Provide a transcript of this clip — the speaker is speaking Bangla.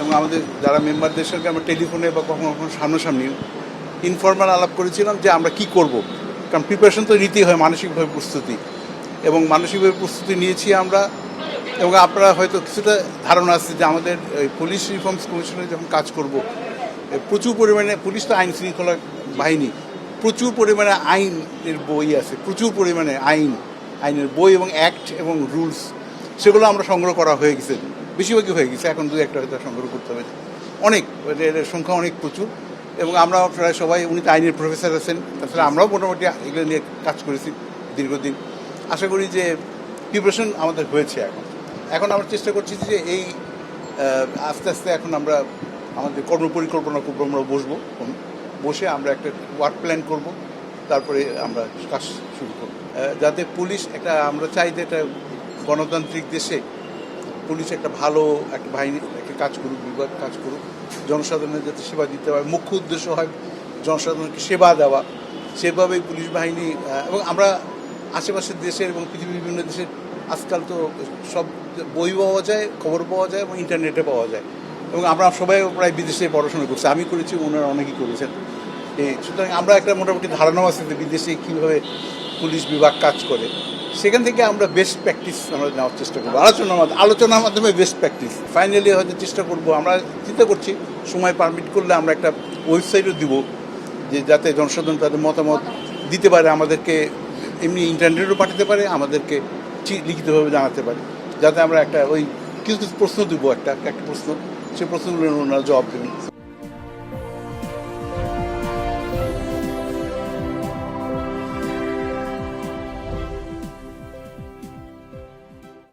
এবং আমাদের যারা মেম্বারদের সঙ্গে আমরা টেলিফোনে বা কখনো কখনো সামনাসামনি ইনফর্মাল আলাপ করেছিলাম যে আমরা কি করব। কারণ প্রিপারেশন তো নিতেই হয়, মানসিকভাবে প্রস্তুতি। এবং মানসিকভাবে প্রস্তুতি নিয়েছি আমরা এবং আপনারা হয়তো কিছুটা ধারণা আছে যে আমাদের পুলিশ রিফর্মস কমিশনে যখন কাজ করব প্রচুর পরিমাণে পুলিশ তো আইন শৃঙ্খলা বাহিনী, প্রচুর পরিমাণে আইনের বই আছে, প্রচুর পরিমাণে আইন, আইনের বই এবং অ্যাক্ট এবং রুলস সেগুলো আমরা সংগ্রহ করা হয়ে গেছে। বেশিরভাগই হয়ে গেছে। এখন দু একটা হয়তো সংগ্রহ করতে হবে। অনেক সংখ্যা অনেক প্রচুর। এবং আমরা প্রায় সবাই, উনি তো আইনের প্রফেসর আছেন, তাছাড়া আমরাও মোটামুটি এগুলো নিয়ে কাজ করেছি দীর্ঘদিন। আশা করি যে প্রিপারেশন আমাদের হয়েছে এখন। এখন আমরা চেষ্টা করছি যে এই আস্তে আস্তে এখন আমরা আমাদের কর্ম পরিকল্পনা করব, আমরা বসবো। বসে আমরা একটা ওয়ার্ক প্ল্যান করব। তারপরে আমরা কাজ শুরু করব। যাতে পুলিশ একটা, আমরা চাই যে একটা গণতান্ত্রিক দেশে পুলিশ একটা ভালো একটা বাহিনী, একটা কাজ করুক বিভাগ কাজ করুক, জনসাধারণের যাতে সেবা দিতে হয় মুখ্য উদ্দেশ্য হয় জনসাধারণকে সেবা দেওয়া। সেভাবেই পুলিশ বাহিনী এবং আমরা আশেপাশের দেশের এবং পৃথিবীর বিভিন্ন দেশের আজকাল তো সব বই পাওয়া যায়, খবর পাওয়া যায় এবং ইন্টারনেটে পাওয়া যায়। এবং আমরা সবাই প্রায় বিদেশে পড়াশোনা করছি। আমি করেছি, ওনারা অনেকেই করেছেন। সুতরাং আমরা একটা মোটামুটি ধারণাও আছে যে বিদেশে কীভাবে পুলিশ বিভাগ কাজ করে। সেখান থেকে আমরা বেস্ট প্র্যাকটিস আমরা নেওয়ার চেষ্টা করব। আলোচনার মাধ্যমে আলোচনার মাধ্যমে বেস্ট প্র্যাকটিস ফাইনালি হয়তো চেষ্টা করব। আমরা চিন্তা করছি, সময় পারমিট করলে আমরা একটা ওয়েবসাইটও দিব, যে যাতে জনসাধারণ তাদের মতামত দিতে পারে, আমাদেরকে এমনি ইন্টারনেটও পাঠাতে পারে, আমাদেরকে লিখিতভাবে জানাতে পারে। যাতে আমরা একটা ওই কিছু কিছু প্রশ্ন দেবো, একটা একটা প্রশ্ন। সেই প্রশ্নগুলো ওনারা জবাব দেবেন।